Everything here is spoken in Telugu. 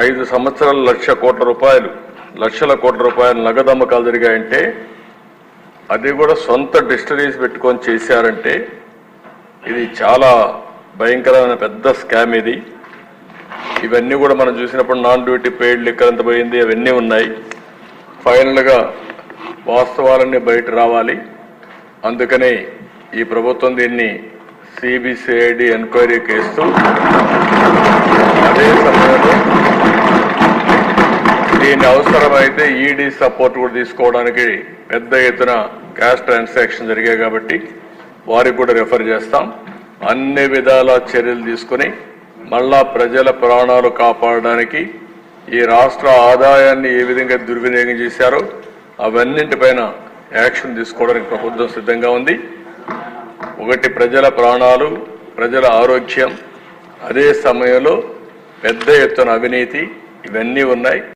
ఐదు సంవత్సరాలు లక్ష కోట్ల రూపాయలు. లక్షల కోట్ల రూపాయలు నగదు అమ్మకాలు జరిగాయంటే అది కూడా సొంత డిస్టరీస్ పెట్టుకొని చేశారంటే ఇది చాలా భయంకరమైన పెద్ద స్కామ్ ఇది. ఇవన్నీ కూడా మనం చూసినప్పుడు నాన్ డ్యూటీ పెయిడ్ లిక్కర్ ఎంత పోయింది అవన్నీ ఉన్నాయి. ఫైనల్గా వాస్తవాలన్నీ బయట రావాలి. అందుకనే ఈ ప్రభుత్వం దీన్ని సిబిసిఐడి ఎంక్వైరీ కేసు అదే దీని అవసరమైతే ఈడీ సపోర్ట్ కూడా తీసుకోవడానికి పెద్ద ఎత్తున క్యాష్ ట్రాన్సాక్షన్ జరిగాయి కాబట్టి వారికి కూడా రెఫర్ చేస్తాం. అన్ని విధాల చర్యలు తీసుకుని మళ్ళా ప్రజల ప్రాణాలు కాపాడడానికి ఈ రాష్ట్ర ఆదాయాన్ని ఏ విధంగా దుర్వినియోగం చేశారో అవన్నింటిపైన యాక్షన్ తీసుకోవడానికి ప్రభుత్వం సిద్ధంగా ఉంది. ఒకటి ప్రజల ప్రాణాలు ప్రజల ఆరోగ్యం అదే సమయంలో పెద్ద ఎత్తున అవినీతి ఇవన్నీ ఉన్నాయి.